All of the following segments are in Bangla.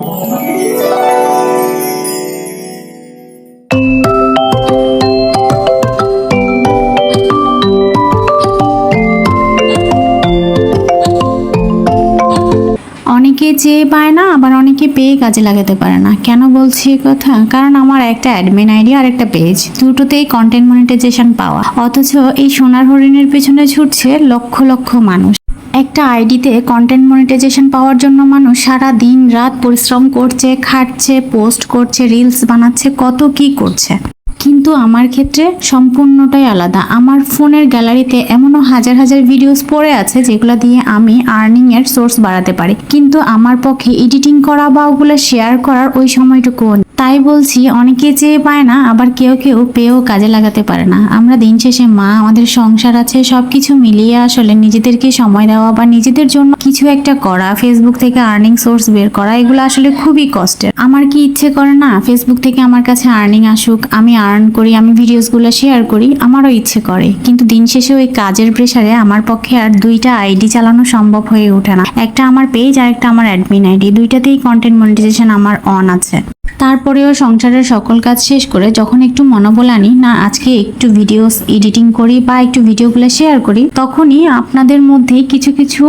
অনেকে চেয়ে পায় না, আবার অনেকে পেয়ে কাজে লাগাতে পারে না। কেন বলছি কথা? কারণ আমার একটা অ্যাডমিন আইডি আর একটা পেজ দুটোতেই কন্টেন্ট মনিটাইজেশন পাওয়া। অথচ এই সোনার হরিণের পেছনে ছুটছে লক্ষ লক্ষ মানুষ। একটা আইডিতে কন্টেন্ট মনিটাইজেশন পাওয়ার জন্য মানুষ সারা দিন রাত পরিশ্রম করছে, খাটছে পোস্ট করছে রিলস বানাচ্ছে, কত কি করছে। কিন্তু আমার ক্ষেত্রে সম্পূর্ণটাই আলাদা। আমার ফোনের গ্যালারিতে এমনও হাজার হাজার ভিডিওস পড়ে আছে যেগুলো দিয়ে আমি আর্নিং এর সোর্স বাড়াতে পারি। কিন্তু আমার পক্ষে এডিটিং করা বা ওগুলো শেয়ার করার ওই সময়টুকু তাই বলছি, অনেকে চেয়ে পায় না, আবার কেউ কেউ পেয়েও কাজে লাগাতে পারে না। আমরা দিন শেষে মা, আমাদের সংসার আছে, সবকিছু মিলিয়ে আসলে নিজেদেরকে সময় দেওয়া বা নিজেদের জন্য কিছু একটা করা ফেসবুক থেকে আর্নিং সোর্স বের করা, এগুলো আসলে খুবই কষ্টের। আমার কি ইচ্ছে করে না ফেসবুক থেকে আমার কাছে আর্নিং আসুক, আমি আর্ন করি, আমি ভিডিওসগুলো শেয়ার করি, আমারও ইচ্ছে করে। কিন্তু দিন শেষে ওই কাজের প্রেসারে আমার পক্ষে আর দুইটা আইডি চালানো সম্ভব হয়ে ওঠে না। একটা আমার পেজ আর একটা আমার অ্যাডমিন আইডি দুইটাতেই কন্টেন্ট মনিটাইজেশন আমার অন আছে। তারপরেও সংসারের সকল কাজ শেষ করে যখন একটু মনোবল আনি, না, আজকে একটু ভিডিওস এডিটিং করি বা একটু ভিডিওগুলো শেয়ার করি, তখনই আপনাদের মধ্যে কিছু কিছু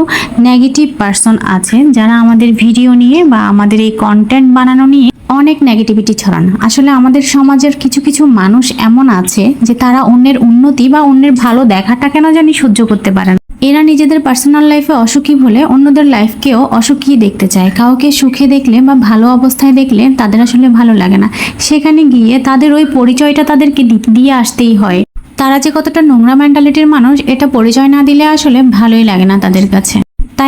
নেগেটিভ পার্সন আছে যারা আমাদের ভিডিও নিয়ে বা আমাদের এই কন্টেন্ট বানানো নিয়ে অনেক নেগেটিভিটি ছড়ান। আসলে আমাদের সমাজের কিছু কিছু মানুষ এমন আছে যে তারা অন্যের উন্নতি বা অন্যের ভালো দেখাটা কেন জানি সহ্য করতে পারে এরা নিজেদের পার্সোনাল লাইফে অসুখী হলে অন্যদের লাইফকেও অসুখী দেখতে চায়। কাউকে সুখে দেখলে বা ভালো অবস্থায় দেখলে তাদের আসলে ভালো লাগে না। সেখানে গিয়ে তাদের ওই পরিচয়টা তাদেরকে দিয়ে আসতেই হয়। তারা যে কতটা নোংরা মেন্টালিটির মানুষ, এটা পরিচয় না দিলে আসলে ভালোই লাগে না তাদের কাছে।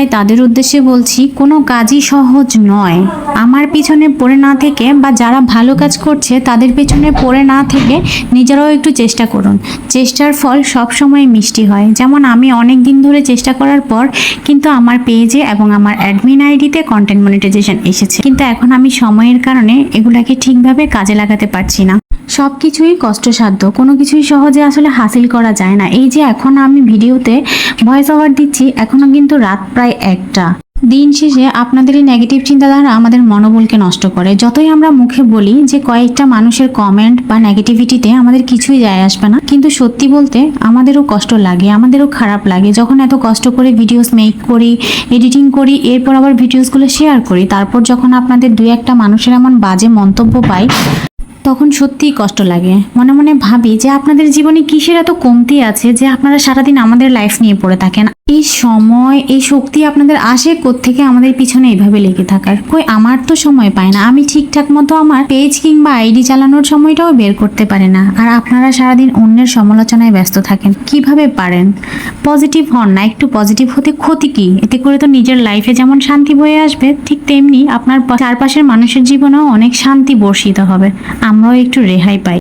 তাই তাদের উদ্দেশ্যে বলছি, কোনো কাজই সহজ নয়। আমার পিছনে পড়ে না থেকে বা যারা ভালো কাজ করছে, তাদের পেছনে পড়ে না থেকে নিজেরাও একটু চেষ্টা করুন। চেষ্টার ফল সব সময় মিষ্টি হয়। যেমন আমি অনেক দিন ধরে চেষ্টা করার পর কিন্তু আমার পেজে এবং আমার অ্যাডমিন আইডিতে কন্টেন্ট মনিটাইজেশন এসেছে। কিন্তু এখন আমি সময়ের কারণে এগুলাকে ঠিকভাবে কাজে লাগাতে পারছি না। সব কিছুই কষ্টসাধ্য, কোনো কিছুই সহজে আসলে হাসিল করা যায় না। এই যে এখন আমি ভিডিওতে ভয়েস ওভার দিচ্ছি, এখনও কিন্তু রাত প্রায় একটা। দিন শেষে আপনাদের এই নেগেটিভ চিন্তাধারা আমাদের মনোবলকে নষ্ট করে। যতই আমরা মুখে বলি যে কয়েকটা মানুষের কমেন্ট বা নেগেটিভিটিতে আমাদের কিছুই যায় আসবে না, কিন্তু সত্যি বলতে আমাদেরও কষ্ট লাগে, আমাদেরও খারাপ লাগে। যখন এত কষ্ট করে ভিডিওস মেক করি এডিটিং করি, এরপর আবার ভিডিওসগুলো শেয়ার করি, তারপর যখন আপনাদের দুই একটা মানুষের এমন বাজে মন্তব্য পাই তখন সত্যিই কষ্ট লাগে। মনে মনে ভাবি যে আপনাদের জীবনে কিসের এত কমতি আছে যে আপনারা সারাদিন আমাদের লাইফ নিয়ে পড়ে থাকেন? এই সময়, এই শক্তি আপনাদের আসে থেকে আমাদের পিছনে এইভাবে লেগে থাকার? কই, আমার তো সময় পায় না। আমি ঠিকঠাক মতো আমার পেজ কিংবা আইডি চালানোর সময়টাও বের করতে পারি না। আর আপনারা সারাদিন অন্যের সমালোচনায় ব্যস্ত থাকেন। কীভাবে পারেন? পজিটিভ হন না, একটু পজিটিভ হতে ক্ষতি কি? এতে করে তো নিজের লাইফে যেমন শান্তি বয়ে আসবে, ঠিক তেমনি আপনার চারপাশের মানুষের জীবনেও অনেক শান্তি বর্ষিত হবে। আমরাও একটু রেহাই পাই।